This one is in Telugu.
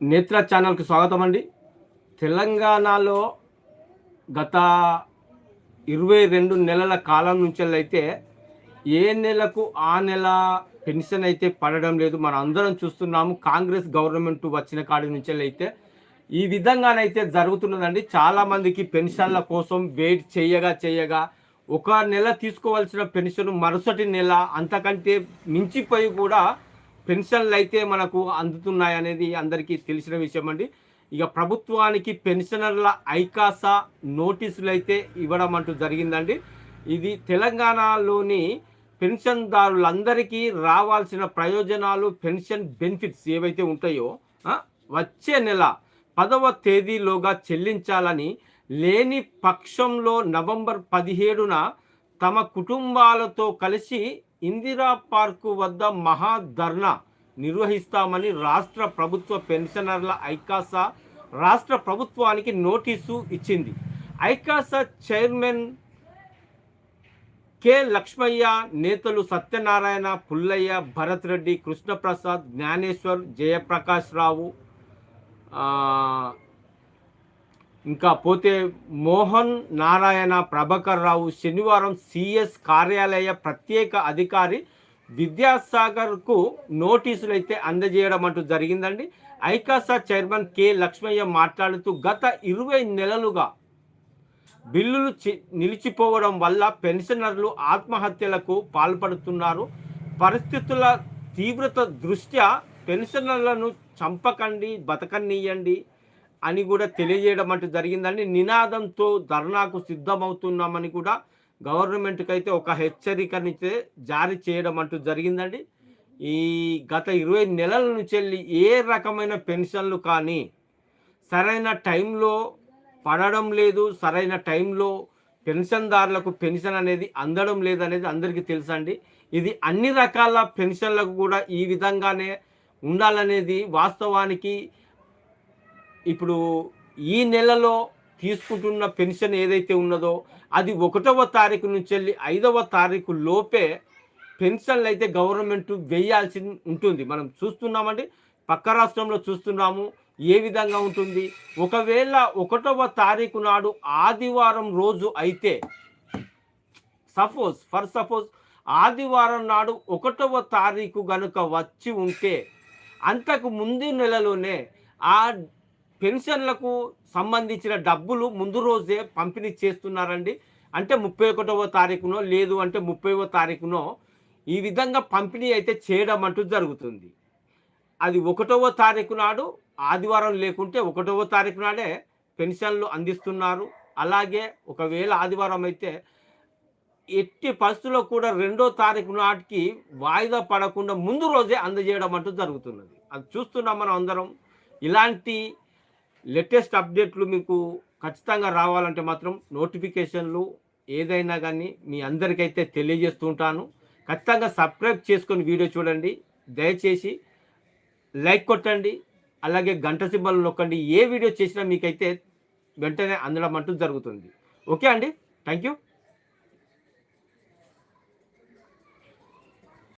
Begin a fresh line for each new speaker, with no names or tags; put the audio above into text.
నేత్ర ఛానల్కి స్వాగతం అండి. తెలంగాణలో గత ఇరవై రెండు నెలల కాలం నుంచి అయితే ఏ నెలకు ఆ నెల పెన్షన్ అయితే పడడం లేదు. మనం అందరం చూస్తున్నాము కాంగ్రెస్ గవర్నమెంట్ వచ్చిన కాడి నుంచి అయితే ఈ విధంగానైతే జరుగుతున్నదండి. చాలామందికి పెన్షన్ల కోసం వెయిట్ చేయగా చేయగా ఒక నెల తీసుకోవాల్సిన పెన్షన్ మరుసటి నెల అంతకంటే మించిపోయి కూడా పెన్షన్లు అయితే మనకు అందుతున్నాయి అనేది అందరికీ తెలిసిన విషయం అండి ఇక ప్రభుత్వానికి పెన్షనర్ల ఐకాస నోటీసులు అయితే ఇవ్వడం అంటూ జరిగిందండి. ఇది తెలంగాణలోని పెన్షన్దారులందరికీ రావాల్సిన ప్రయోజనాలు పెన్షన్ బెనిఫిట్స్ ఏవైతే ఉంటాయో వచ్చే నెల పదవ తేదీలోగా చెల్లించాలని లేని పక్షంలో నవంబర్ పదిహేడున తమ కుటుంబాలతో కలిసి ఇందిరా పార్కు వద్ద మహాధర్నా నిర్వహిస్తామని రాష్ట్ర ప్రభుత్వ పెన్షనర్ల ఐకాస రాష్ట్ర ప్రభుత్వానికి నోటీసు ఇచ్చింది. ఐకాస చైర్మన్ కె లక్ష్మయ్య నేతలు సత్యనారాయణ పుల్లయ్య భరత్ రెడ్డి కృష్ణప్రసాద్ జ్ఞానేశ్వర్ జయప్రకాష్ రావు ఇంకా పోతే మోహన్ నారాయణ ప్రభాకర్ రావు శనివారం సిఎస్ కార్యాలయ ప్రత్యేక అధికారి విద్యాసాగర్కు నోటీసులు అయితే అందజేయడం అంటూ జరిగిందండి. ఐకాసా చైర్మన్ కె లక్ష్మయ్య మాట్లాడుతూ గత ఇరవై నెలలుగా బిల్లులు చి- నిలిచిపోవడం వల్ల పెన్షనర్లు ఆత్మహత్యలకు పాల్పడుతున్నారు. పరిస్థితుల తీవ్రత దృష్ట్యా పెన్షనర్లను చంపకండి బతకనియండి అని కూడా తెలియజేయడం అంటూ జరిగిందండి. నినాదంతో ధర్నాకు సిద్ధమవుతున్నామని కూడా గవర్నమెంట్కి అయితే ఒక హెచ్చరికనితే జారీ చేయడం అంటూ జరిగిందండి. ఈ గత ఇరవై నెలల నుంచి వెళ్ళి ఏ రకమైన పెన్షన్లు కానీ సరైన టైంలో పడడం లేదు సరైన టైంలో పెన్షన్దారులకు పెన్షన్ అనేది అందడం లేదనేది అందరికీ తెలుసండి. ఇది అన్ని రకాల పెన్షన్లకు కూడా ఈ విధంగానే ఉండాలనేది వాస్తవానికి ఇప్పుడు ఈ నెలలో తీసుకుంటున్న పెన్షన్ ఏదైతే ఉన్నదో అది ఒకటవ తారీఖు నుంచి వెళ్ళి ఐదవ తారీఖు లోపే పెన్షన్లు అయితే గవర్నమెంట్ వేయాల్సి ఉంటుంది. మనం చూస్తున్నామండి పక్క రాష్ట్రంలో చూస్తున్నాము ఏ విధంగా ఉంటుంది? ఒకవేళ ఒకటవ తారీఖు నాడు ఆదివారం రోజు అయితే సపోజ్ ఫర్ సపోజ్ ఆదివారం నాడు ఒకటవ తారీఖు గనుక వచ్చి ఉంటే అంతకు ముందు నెలలోనే ఆ పెన్షన్లకు సంబంధించిన డబ్బులు ముందు రోజే పంపిణీ చేస్తున్నారండి. అంటే ముప్పై ఒకటవ తారీఖునో లేదు అంటే ముప్పైవ తారీఖునో ఈ విధంగా పంపిణీ అయితే చేయడం అంటూ జరుగుతుంది. అది ఒకటవ తారీఖు నాడు ఆదివారం లేకుంటే ఒకటవ తారీఖు నాడే పెన్షన్లు అందిస్తున్నారు. అలాగే ఒకవేళ ఆదివారం అయితే ఎట్టి పరిస్థితుల్లో కూడా రెండో తారీఖు నాటికి వాయిదా పడకుండా ముందు రోజే అందజేయడం అంటూ జరుగుతున్నది. అది చూస్తున్నాం మనం అందరం. ఇలాంటి లేటెస్ట్ అప్డేట్లు మీకు ఖచ్చితంగా రావాలంటే మాత్రం నోటిఫికేషన్లు ఏదైనా కానీ మీ అందరికైతే తెలియజేస్తూ ఉంటాను. ఖచ్చితంగా సబ్స్క్రైబ్ చేసుకొని వీడియో చూడండి. దయచేసి లైక్ కొట్టండి. అలాగే గంట సింబల్ నొక్కండి. ఏ వీడియో చేసినా మీకైతే వెంటనే అందడం అంటూ జరుగుతుంది. ఓకే అండి. Thank you.